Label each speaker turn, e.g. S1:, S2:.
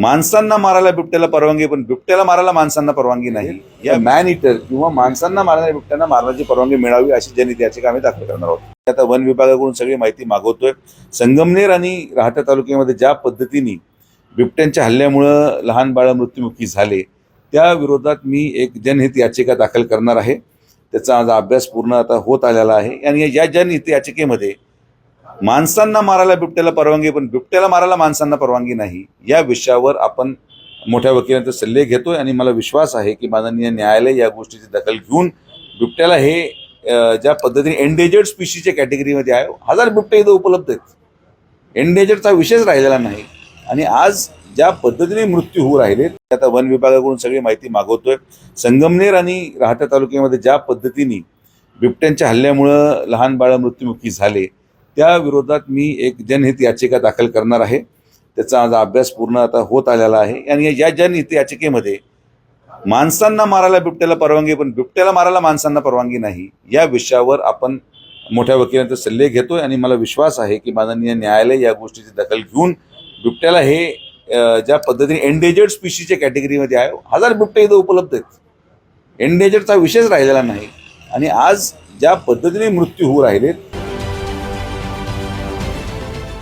S1: माणसांना मारायला बिबट्याला परवानगी पण बिबट्याला मारायला माणसांना परवानगी नाही. या मॅन इटर किंवा माणसांना मारणाऱ्या बिबट्यांना मारण्याची परवानगी मिळावी अशी जनहित याचिका आम्ही दाखल करणार आहोत. आता वन विभागाकडून सगळी माहिती मागवतोय. संगमनेर आणि राहता तालुक्यामध्ये ज्या पद्धतीने बिबट्यांच्या हल्ल्यामुळं लहान बाळ मृत्युमुखी झाले त्या विरोधात मी एक जनहित याचिका दाखल करणार आहे. त्याचा आज अभ्यास पूर्ण आता होत आलेला आहे. आणि या जनहित याचिकेमध्ये माणसांना मारायला बिबट्याला परवानगी पण बिबट्याला मारायला माणसांना परवानगी नाही. या विषयावर आपण मोठ्या वकिलांचे सल्ले घेतोय आणि मला विश्वास आहे की माननीय न्यायालय या गोष्टीची दखल घेऊन बिबट्याला हे ज्या पद्धतीने एंडेजर्ड स्पीशीच्या कॅटेगरीमध्ये आहे हजार बिबटे इथं उपलब्ध आहेत. एंडेजर्डचा विषयच राहिलेला नाही. आणि आज ज्या पद्धतीने मृत्यू होऊ राहिले आता वन विभागाकडून सगळी माहिती मागवतोय. संगमनेर आणि राहत्या तालुक्यामध्ये ज्या पद्धतीने बिबट्यांच्या हल्ल्यामुळं लहान बाळ मृत्युमुखी झाले त्या विरोधात मी एक जनहित याचिका दाखल करणार आहे. त्याचा आज अभ्यास पूर्ण आता होत आलेला आहे. आणि या जनहित याचिकेमध्ये माणसांना मारायला बिबट्याला परवानगी पण बिबट्याला मारायला माणसांना परवानगी नाही या विषयावर आपण मोठ्या वकिलांचे सल्ले घेतोय. आणि मला विश्वास आहे की माननीय न्यायालय या गोष्टीची दखल घेऊन बिबट्याला हे ज्या पद्धतीने एंडेजर्ड स्पीशीच्या कॅटेगरीमध्ये आहे हजार बिबटे इथं उपलब्ध आहेत. एंडेजर्डचा विषयच राहिलेला नाही. आणि आज ज्या पद्धतीने मृत्यू होऊ राहिलेत